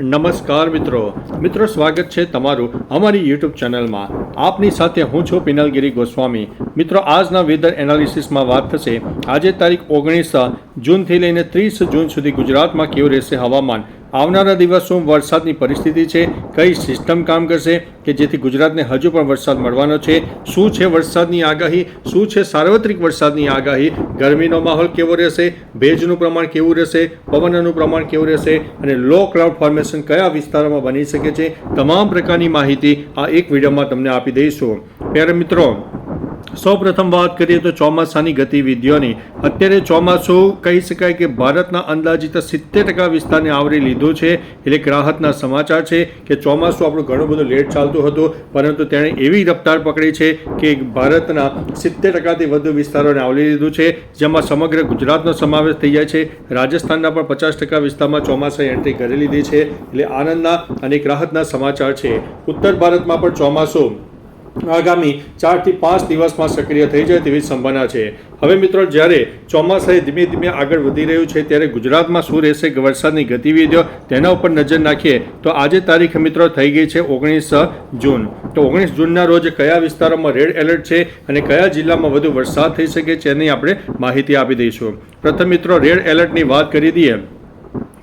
નમસ્કાર મિત્રો. મિત્રો, સ્વાગત છે તમારું અમારી યુટ્યુબ ચેનલમાં. આપની સાથે હું છું પિનલગીરી ગોસ્વામી. મિત્રો, આજના વેધર એનાલિસિસમાં વાત થશે. આજે તારીખ ઓગણીસ જૂનથી લઈને ત્રીસ જૂન સુધી ગુજરાતમાં કેવું રહેશે હવામાન? આવનારા દિવસોમાં વરસાદની પરિસ્થિતિ છે, કઈ સિસ્ટમ કામ કરશે કે જેથી ગુજરાતને હજુ પણ વરસાદ મળવાનો છે? શું છે વરસાદની આગાહી? શું છે સાર્વત્રિક વરસાદની આગાહી? ગરમીનો માહોલ કેવો રહેશે? ભેજનું પ્રમાણ કેવું રહેશે? પવનનું પ્રમાણ કેવું રહેશે? અને લો ક્લાઉડ ફોર્મેશન કયા વિસ્તારોમાં બની શકે છે? તમામ પ્રકારની માહિતી આ એક વિડીયોમાં તમને આપી દઈશું. ત્યારે મિત્રો સૌ પ્રથમ વાત કરીએ તો ચોમાસાની ગતિવિધિઓની. અત્યારે ચોમાસું કહી શકાય કે ભારતના અંદાજિત સિત્તેર ટકા વિસ્તારને આવરી લીધું છે. એટલે એક રાહતના સમાચાર છે કે ચોમાસું આપણું ઘણું બધું લેટ ચાલતું હતું, પરંતુ તેણે એવી રફતાર પકડી છે કે ભારતના સિત્તેર ટકાથી વધુ વિસ્તારોને આવરી લીધું છે, જેમાં સમગ્ર ગુજરાતનો સમાવેશ થઈ જાય છે. રાજસ્થાનના પણ પચાસ ટકા વિસ્તારમાં ચોમાસાએ એન્ટ્રી કરી લીધી છે. એટલે આનંદના અને એક રાહતના સમાચાર છે. ઉત્તર ભારતમાં પણ ચોમાસું આગામી ચારથી પાંચ દિવસમાં સક્રિય થઈ જાય તેવી સંભાવના છે. હવે મિત્રો, જ્યારે ચોમાસાએ ધીમે ધીમે આગળ વધી રહ્યું છે, ત્યારે ગુજરાતમાં શું રહેશે, વરસાદની ગતિવિધિઓ તેના ઉપર નજર નાખીએ, તો આજે તારીખ મિત્રો થઈ ગઈ છે ઓગણીસ જૂન. તો ઓગણીસ જૂનના રોજ કયા વિસ્તારોમાં રેડ એલર્ટ છે અને કયા જિલ્લામાં વધુ વરસાદ થઈ શકે છે એની આપણે માહિતી આપી દઈશું. પ્રથમ મિત્રો, રેડ એલર્ટની વાત કરી દઈએ,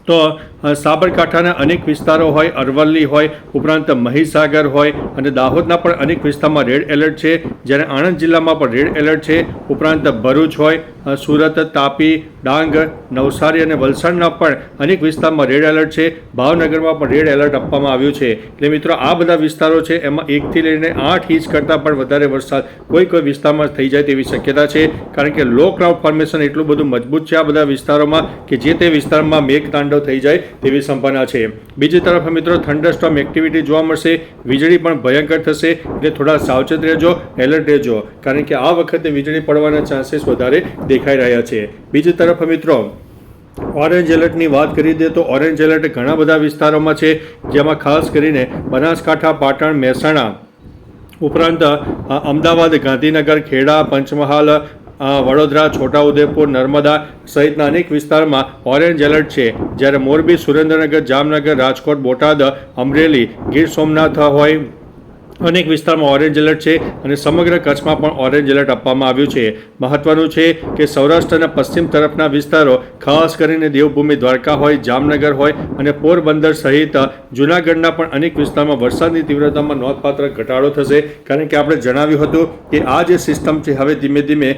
તો સાબરકાંઠાના અનેક વિસ્તારો હોય, અરવલ્લી હોય, ઉપરાંત મહીસાગર હોય અને દાહોદના પણ અનેક વિસ્તારમાં રેડ એલર્ટ છે. જ્યારે આણંદ જિલ્લામાં પણ રેડ એલર્ટ છે. ઉપરાંત ભરૂચ હોય સુરત, તાપી, ડાંગ, નવસારી અને વલસાડના પણ અનેક વિસ્તારમાં રેડ એલર્ટ છે. ભાવનગરમાં પણ રેડ એલર્ટ આપવામાં આવ્યું છે. એટલે મિત્રો, આ બધા વિસ્તારો છે, એમાં એકથી લઈને આઠ ઇંચ કરતાં પણ વધારે વરસાદ કોઈ કોઈ વિસ્તારમાં થઈ જાય તેવી શક્યતા છે. કારણ કે લો ક્લાઉડ ફોર્મેશન એટલું બધું મજબૂત છે આ બધા વિસ્તારોમાં કે જે તે વિસ્તારમાં મેઘતાંડવ થઈ જાય તેવી સંભાવના છે. બીજી તરફ મિત્રો થંડરસ્ટોમ એક્ટિવિટી જોવા મળશે. વીજળી પણ ભયંકર થશે એટલે થોડા સાવચેત રહેજો, એલર્ટ રહેજો. કારણ કે આ વખતે વીજળી પડવાના ચાન્સીસ વધારે દેખાઈ રહ્યા છે. બીજી તરફ મિત્રો, ઓરેન્જ એલર્ટની વાત કરી દે તો ઓરેન્જ એલર્ટ ઘણા બધા વિસ્તારોમાં છે, જેમાં ખાસ કરીને બનાસકાંઠા, પાટણ, મહેસાણા ઉપરાંત અમદાવાદ, ગાંધીનગર, ખેડા, પંચમહાલ વડોદરા, છોટાઉદેપુર, નર્મદા સહિતના અનેક વિસ્તારમાં ઓરેન્જ એલર્ટ છે. જ્યારે મોરબી, સુરેન્દ્રનગર, જામનગર, રાજકોટ, બોટાદ, અમરેલી, ગીર સોમનાથ હોય અનેક વિસ્તારમાં ઓરેન્જ એલર્ટ છે અને સમગ્ર કચ્છમાં પણ ઓરેન્જ એલર્ટ આપવામાં આવ્યું છે. મહત્વનું છે કે સૌરાષ્ટ્રના પશ્ચિમ તરફના વિસ્તારો, ખાસ કરીને દેવભૂમિ દ્વારકા હોય, જામનગર હોય અને પોરબંદર સહિત જૂનાગઢના પણ અનેક વિસ્તારમાં વરસાદની તીવ્રતામાં નોંધપાત્ર ઘટાડો થશે. કારણ કે આપણે જણાવ્યું હતું કે આ જે સિસ્ટમ છે, હવે ધીમે ધીમે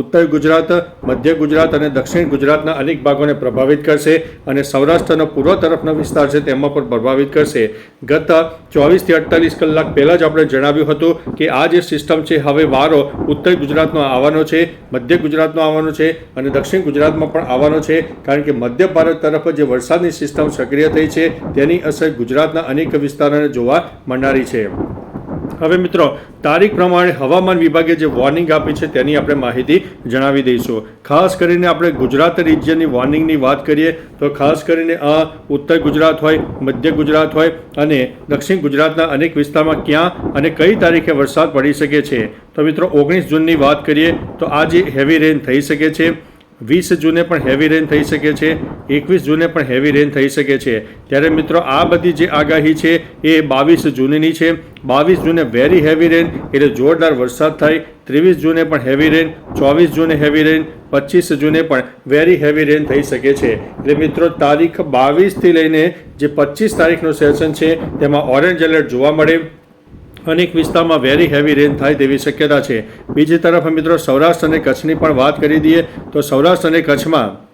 ઉત્તર ગુજરાત, મધ્ય ગુજરાત અને દક્ષિણ ગુજરાતના અનેક ભાગોને પ્રભાવિત કરશે અને સૌરાષ્ટ્રનો પૂર્વ તરફનો વિસ્તાર છે, તેમાં પણ પ્રભાવિત કરશે. ગત ચોવીસથી અડતાલીસ કલાક પહેલાં જ આપણે જણાવ્યું હતું કે આ જે સિસ્ટમ છે, હવે વારો ઉત્તર ગુજરાતનો આવવાનો છે, મધ્ય ગુજરાતનો આવવાનો છે અને દક્ષિણ ગુજરાતમાં પણ આવવાનો છે, કારણ કે મધ્ય ભારત તરફ જે વરસાદની સિસ્ટમ સક્રિય થઈ છે, તેની અસર ગુજરાતના અનેક વિસ્તારોને જોવા મળનારી છે. હવે મિત્રો, તારીખ પ્રમાણે હવામાન વિભાગે જે વોર્નિંગ આપી છે તેની આપણે માહિતી જણાવી દઈશું. ખાસ કરીને આપણે ગુજરાત રિજિયનની વોર્નિંગની વાત કરીએ, તો ખાસ કરીને આ ઉત્તર ગુજરાત હોય, મધ્ય ગુજરાત હોય અને દક્ષિણ ગુજરાતના અનેક વિસ્તારમાં ક્યાં અને કઈ તારીખે વરસાદ પડી શકે છે. તો મિત્રો, ઓગણીસ જૂનની વાત કરીએ, તો આજે હેવી રેન થઈ શકે છે. વીસ જૂને પણ હેવી રેન થઈ શકે છે, એકવીસ જૂને પણ હેવી રેન થઈ શકે છે. ત્યારે મિત્રો આ બધી જે આગાહી છે, એ બાવીસ જૂનની છે. બાવીસ જૂને વેરી હેવી રેન એટલે જોરદાર વરસાદ થાય. ત્રેવીસ જૂને પણ હેવી રેન ચોવીસ જૂને હેવી રેન પચીસ જૂને પણ વેરી હેવી રેન થઈ શકે છે. એટલે મિત્રો તારીખ બાવીસથી લઈને જે પચીસ તારીખનું સેશન છે, તેમાં ઓરેન્જ એલર્ટ જોવા મળે. અનેક વિસ્તારમાં વેરી હેવી રેન થાય તેવી શક્યતા છે. બીજી તરફ મિત્રો સૌરાષ્ટ્ર અને કચ્છની પણ વાત કરી દઈએ તો સૌરાષ્ટ્ર અને કચ્છમાં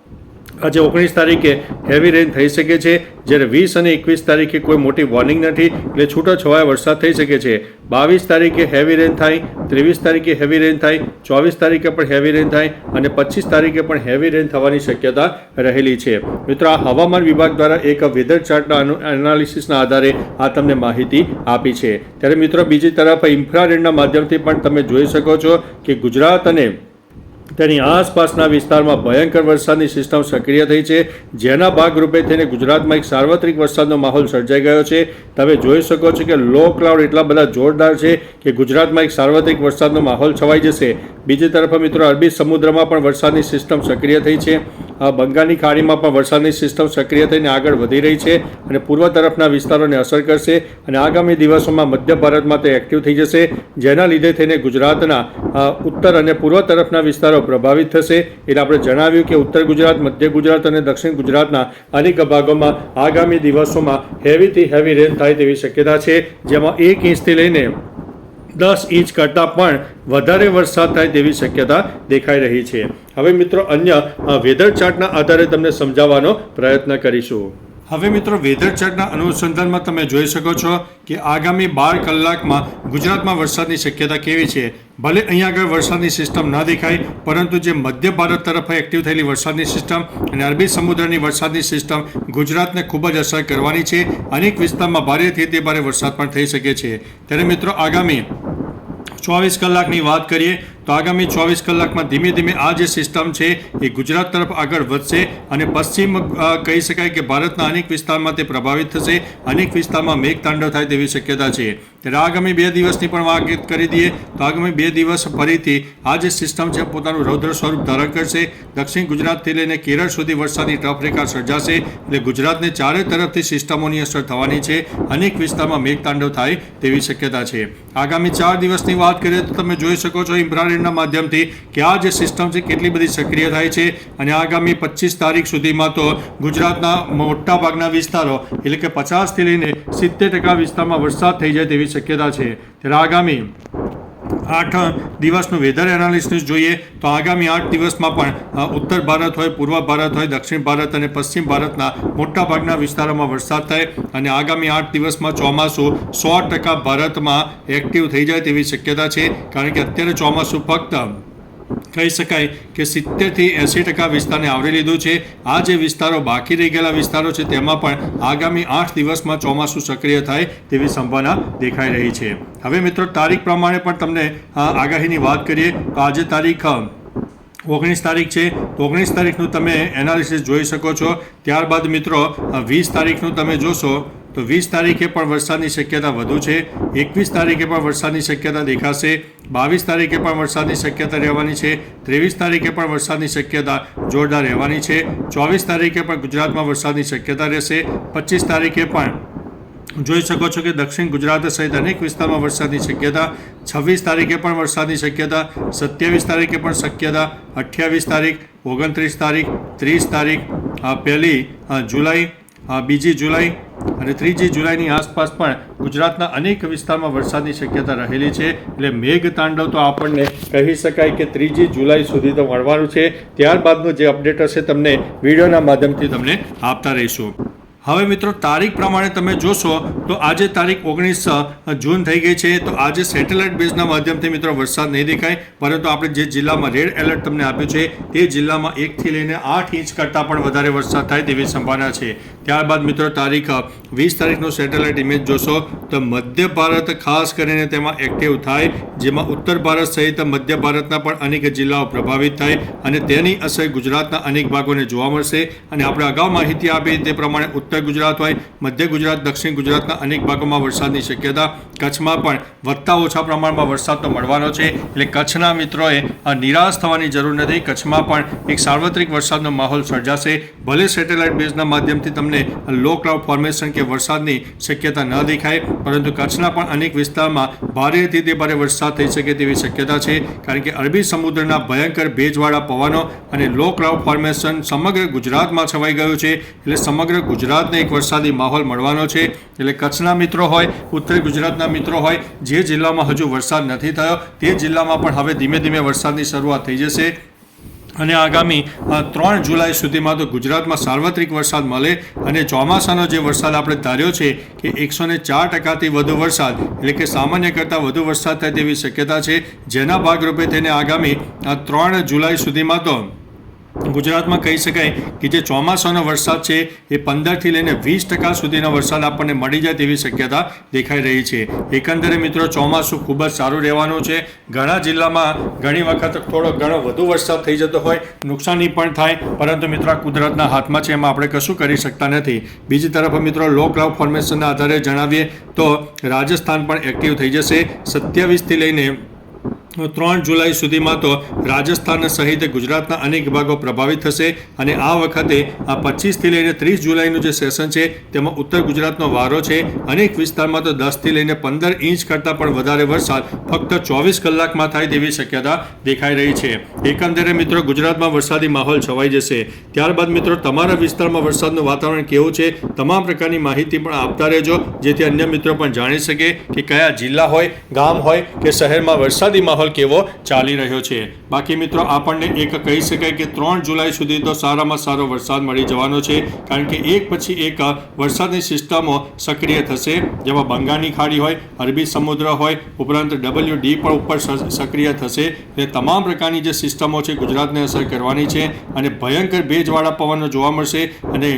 આજે ઓગણીસ તારીખે હેવી રેન થઈ શકે છે. જ્યારે વીસ અને એકવીસ તારીખે કોઈ મોટી વોર્નિંગ નથી, એટલે છૂટો છવાયા વરસાદ થઈ શકે છે. બાવીસ તારીખે હેવી રેન થાય, ત્રેવીસ તારીખે હેવી રેન થાય, ચોવીસ તારીખે પણ હેવી રેન થાય અને પચીસ તારીખે પણ હેવી રેન થવાની શક્યતા રહેલી છે. મિત્રો, આ હવામાન વિભાગ દ્વારા એક વેધર ચાર્ટના એનાલિસિસના આધારે આ તમને માહિતી આપી છે. ત્યારે મિત્રો, બીજી તરફ ઇન્ફ્રારેડના માધ્યમથી પણ તમે જોઈ શકો છો કે ગુજરાત અને તેની આસપાસના વિસ્તારમાં ભયંકર વરસાદની સિસ્ટમ સક્રિય થઈ છે. જેના ભાગરૂપે થઈને ગુજરાતમાં એક સાર્વત્રિક વરસાદનો માહોલ સર્જાઈ ગયો છે. તમે જોઈ શકો છો કે લો ક્લાઉડ એટલા બધા જોરદાર છે કે ગુજરાતમાં એક સાર્વત્રિક વરસાદનો માહોલ છવાઈ જશે. બીજી તરફ મિત્રો, અરબી સમુદ્રમાં પણ વરસાદની સિસ્ટમ સક્રિય થઈ છે. બંગાળની ખાડીમાં પણ વરસાદની સિસ્ટમ સક્રિય થઈને આગળ વધી રહી છે અને પૂર્વ તરફના વિસ્તારોને અસર કરશે અને આગામી દિવસોમાં મધ્ય ભારતમાં તે એક્ટિવ થઈ જશે. જેના લીધે થઈને ગુજરાતના ઉત્તર અને પૂર્વ તરફના વિસ્તારો પ્રભાવિત થશે એટલે આપણે જણાવ્યું કે ઉત્તર ગુજરાત, મધ્ય ગુજરાત અને દક્ષિણ ગુજરાતના અનેક ભાગોમાં આગામી દિવસોમાં હેવીથી હેવી રેન થાય તેવી શક્યતા છે. જેમાં એક ઇંચથી લઈને દસ ઇંચ કરતાં પણ વધારે વરસાદ થાય તેવી શક્યતા દેખાઈ રહી છે. હવે મિત્રો, અન્ય વેધર ચાર્ટના આધારે તમને સમજાવવાનો પ્રયત્ન કરીશું. હવે મિત્રો વેધર ચાર્ટના અનુસંધાનમાં તમે જોઈ શકો છો કે આગામી બાર કલાકમાં ગુજરાતમાં વરસાદની શક્યતા કેવી છે. ભલે અહીંયા આગળ વરસાદની સિસ્ટમ ના દેખાય, પરંતુ જે મધ્ય ભારત તરફ એક્ટિવ થયેલી વરસાદની સિસ્ટમ અને અરબી સમુદ્રની વરસાદની સિસ્ટમ ગુજરાતને ખૂબ જ અસર કરવાની છે. અનેક વિસ્તારમાં ભારેથી તે ભારે વરસાદ પણ થઈ શકે છે. ત્યારે મિત્રો આગામી ચોવીસ કલાકની વાત કરીએ તો આગામી ચોવીસ કલાકમાં ધીમે ધીમે આ જે સિસ્ટમ છે, એ ગુજરાત તરફ આગળ વધશે અને પશ્ચિમ કહી શકાય કે ભારતના અનેક વિસ્તારમાં તે પ્રભાવિત થશે. અનેક વિસ્તારમાં મેઘતાંડવ થાય તેવી શક્યતા છે. ત્યારે આગામી બે દિવસની પણ વાત કરી દઈએ તો આગામી બે દિવસ ફરીથી આ જે સિસ્ટમ છે, પોતાનું રૌદ્ર સ્વરૂપ ધારણ કરશે. દક્ષિણ ગુજરાતથી લઈને કેરળ સુધી વરસાદની ટફરેખા સર્જાશે. એટલે ગુજરાતને ચારે તરફથી સિસ્ટમોની અસર થવાની છે. અનેક વિસ્તારમાં મેઘતાંડવ થાય તેવી શક્યતા છે. આગામી ચાર દિવસની વાત કરીએ તો તમે જોઈ શકો છો ઇન્ફ્રારેડના માધ્યમથી કે આ જે સિસ્ટમ છે કેટલી બધી સક્રિય થાય છે અને આગામી પચીસ તારીખ સુધીમાં તો ગુજરાતના મોટા ભાગના વિસ્તારો એટલે કે પચાસથી લઈને સિત્તેર ટકા વિસ્તારમાં વરસાદ થઈ જાય તેવી શક્યતા છે. ત્યારે આગામી આઠ દિવસનું વેધર એનાલિસિસ જોઈએ. તો આગામી આઠ દિવસમાં પણ ઉત્તર ભારત હોય, પૂર્વ ભારત હોય, દક્ષિણ ભારત અને પશ્ચિમ ભારતના મોટા ભાગના વિસ્તારોમાં વરસાદ થાય અને આગામી આઠ દિવસમાં ચોમાસું સો ટકા ભારતમાં એક્ટિવ થઈ જાય તેવી શક્યતા છે. કારણ કે અત્યારે ચોમાસું ફક્ત કહી શકાય કે સિત્તેરથી એંસી ટકા વિસ્તારને આવરી લીધું છે. આ જે વિસ્તારો બાકી રહી ગયેલા વિસ્તારો છે, તેમાં પણ આગામી આઠ દિવસમાં ચોમાસું સક્રિય થાય તેવી સંભાવના દેખાઈ રહી છે. હવે મિત્રો, તારીખ પ્રમાણે પણ તમને આગાહીની વાત કરીએ તો આજે તારીખ ઓગણીસ તારીખ છે. ઓગણીસ તારીખનું તમે એનાલિસિસ જોઈ શકો છો. ત્યારબાદ મિત્રો વીસ તારીખનું તમે જોશો તો વીસ તારીખે પણ વરસાદની શક્યતા વધુ છે. એકવીસ તારીખે પણ વરસાદની શક્યતા દેખાશે. બાવીસ તારીખે પણ વરસાદની શક્યતા રહેવાની છે. ત્રેવીસ તારીખે પણ વરસાદની શક્યતા જોરદાર રહેવાની છે. ચોવીસ તારીખે પણ ગુજરાતમાં વરસાદની શક્યતા રહેશે. પચીસ તારીખે પણ જોઈ શકો છો કે દક્ષિણ ગુજરાત સહિત અનેક વિસ્તારમાં વરસાદની શક્યતા, છવ્વીસ તારીખે પણ વરસાદની શક્યતા, સત્યાવીસ તારીખે પણ શક્યતા, અઠ્યાવીસ તારીખ, ઓગણત્રીસ તારીખ, ત્રીસ તારીખ પહેલી જુલાઈ બીજી જુલાઈ અને ત્રીજી જુલાઈની આસપાસ પણ ગુજરાતના અનેક વિસ્તારમાં વરસાદની શક્યતા રહેલી છે. એટલે મેઘ તાંડવ તો આપણને કહી શકાય કે ત્રીજી જુલાઈ સુધી તો મળવાનું છે. ત્યારબાદનું જે અપડેટ હશે, તમને વિડીયોના માધ્યમથી તમને આપતા રહીશું. હવે મિત્રો, તારીખ પ્રમાણે તમે જોશો, તો આજે તારીખ ઓગણીસ જૂન થઈ ગઈ છે. તો આજે સેટેલાઇટ બેઝના માધ્યમથી મિત્રો વરસાદ નહીં દેખાય. પરંતુ આપણે જે જિલ્લામાં રેડ એલર્ટ તમને આપ્યું છે, તે જિલ્લામાં એકથી લઈને આઠ ઇંચ કરતાં પણ વધારે વરસાદ થાય તેવી સંભાવના છે. ત્યારબાદ મિત્રો, તારીખ વીસ તારીખનો સેટેલાઇટ ઇમેજ જોશો, તો મધ્ય ભારત, ખાસ કરીને તેમાં એક્ટિવ થાય, જેમાં ઉત્તર ભારત સહિત મધ્ય ભારતના પણ અનેક જિલ્લાઓ પ્રભાવિત થાય અને તેની અસર ગુજરાતના અનેક ભાગોને જોવા મળશે. અને આપણે અગાઉ માહિતી આપી તે પ્રમાણે ઉત્તર ગુજરાત હોય, મધ્ય ગુજરાત, દક્ષિણ ગુજરાતના અનેક ભાગોમાં વરસાદની શક્યતા, કચ્છમાં પણ વધતા ઓછા પ્રમાણમાં વરસાદ તો મળવાનો છે. એટલે કચ્છના મિત્રોએ નિરાશ થવાની જરૂર નથી. કચ્છમાં પણ એક સાર્વત્રિક વરસાદનો માહોલ સર્જાશે. ભલે સેટેલાઇટ બેઝના માધ્યમથી તમને લો ક્લાઉડ ફોર્મેશન કે વરસાદની શક્યતા ન દેખાય, પરંતુ કચ્છના પણ અનેક વિસ્તારમાં ભારેથી તે ભારે વરસાદ થઈ શકે તેવી શક્યતા છે. કારણ કે અરબી સમુદ્રના ભયંકર ભેજવાળા પવનો અને લો ક્લાઉડ ફોર્મેશન સમગ્ર ગુજરાતમાં છવાઈ ગયું છે. એટલે સમગ્ર ગુજરાતને એક વરસાદી માહોલ મળવાનો છે. એટલે કચ્છના મિત્રો હોય, ઉત્તર ગુજરાતના મિત્રો હોય, જે જિલ્લામાં હજુ વરસાદ નથી થયો, તે જિલ્લામાં પણ હવે ધીમે ધીમે વરસાદની શરૂઆત થઈ જશે. અને આગામી ત્રણ જુલાઈ સુધીમાં તો ગુજરાતમાં સાર્વત્રિક વરસાદ મળે અને ચોમાસાનો જે વરસાદ આપણે ધાર્યો છે કે એકસો ને ચાર ટકાથી વધુ વરસાદ, એટલે કે સામાન્ય કરતાં વધુ વરસાદ થાય તેવી શક્યતા છે. જેના ભાગરૂપે તેને આગામી ત્રણ જુલાઈ સુધીમાં તો ગુજરાતમાં કહી શકાય કે જે ચોમાસાનો વરસાદ છે, એ પંદરથી લઈને વીસ ટકા સુધીનો વરસાદ આપણને મળી જાય તેવી શક્યતા દેખાઈ રહી છે. એકંદરે મિત્રો, ચોમાસું ખૂબ જ સારું રહેવાનું છે. ઘણા જિલ્લામાં ઘણી વખત થોડો ઘણો વધુ વરસાદ થઈ જતો હોય, નુકસાની પણ થાય, પરંતુ મિત્રો, આ કુદરતના હાથમાં છે એમાં આપણે કશું કરી શકતા નથી. બીજી તરફ મિત્રો લો ક્લાઉડ ફોર્મેશનના આધારે જણાવીએ તો રાજસ્થાન પણ એક્ટિવ થઈ જશે. સત્યાવીસથી લઈને ત્રણ જુલાઈ સુધીમાં તો રાજસ્થાન સહિત ગુજરાતના અનેક ભાગો પ્રભાવિત થશે અને આ વખતે આ પચીસથી લઈને ત્રીસ જુલાઈનું જે સેશન છે, તેમાં ઉત્તર ગુજરાતનો વારો છે. અનેક વિસ્તારમાં તો દસથી લઈને પંદર ઇંચ કરતાં પણ વધારે વરસાદ ફક્ત ચોવીસ કલાકમાં થાય તેવી શક્યતા દેખાઈ રહી છે. એકંદરે મિત્રો, ગુજરાતમાં વરસાદી માહોલ છવાઈ જશે. ત્યારબાદ મિત્રો, તમારા વિસ્તારમાં વરસાદનું વાતાવરણ કેવું છે, તમામ પ્રકારની માહિતી પણ આપતા રહેજો, જેથી અન્ય મિત્રો પણ જાણી શકે કે કયા જિલ્લા હોય, ગામ હોય કે શહેરમાં વરસાદી માહોલ કેવો ચાલી રહ્યો છે? બાકી મિત્રો, આપણને એક કહી શકાય કે ત્રણ જુલાઈ સુધી તો સારામાં સારો વરસાદ મળી જવાનો છે, કારણ કે એક પછી એક વરસાદની સિસ્ટમો સક્રિય થશે. જેમાં બંગાળની ખાડી હોય, અરબી સમુદ્ર હોય, ઉપરાંત ડબલ્યુ ડી પણ ઉપર સક્રિય થશે. તે તમામ પ્રકારની જે સિસ્ટમો છે, ગુજરાતને અસર કરવાની છે અને ભયંકર ભેજવાળા પવનો જોવા મળશે અને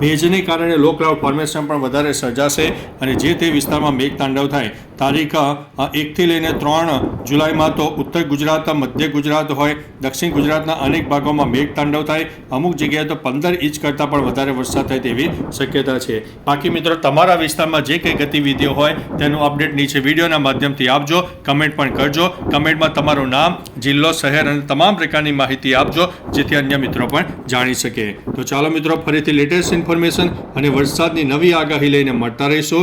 ભેજને કારણે લો ક્લાઉડ ફોર્મેશન પણ વધારે સર્જાશે અને જે તે વિસ્તારમાં મેઘતાંડવ થાય તારીખ એકથી લઈને ત્રણ જુલાઈમાં તો ઉત્તર ગુજરાત, મધ્ય ગુજરાત હોય, દક્ષિણ ગુજરાતના અનેક ભાગોમાં મેઘતાંડવ થાય. અમુક જગ્યાએ તો પંદર ઇંચ કરતાં પણ વધારે વરસાદ થાય તેવી શક્યતા છે. બાકી મિત્રો, તમારા વિસ્તારમાં જે કંઈ ગતિવિધિઓ હોય, તેનું અપડેટ નીચે વિડીયોના માધ્યમથી આપજો. કમેન્ટ પણ કરજો. કમેન્ટમાં તમારું નામ, જિલ્લો, શહેર અને તમામ પ્રકારની માહિતી આપજો, જેથી અન્ય મિત્રો પણ જાણી શકે. તો ચાલો મિત્રો, ફરીથી લેટેસ્ટ ઇન્ફોર્મેશન અને વરસાદની નવી આગાહી લઈને મળતા રહીશો.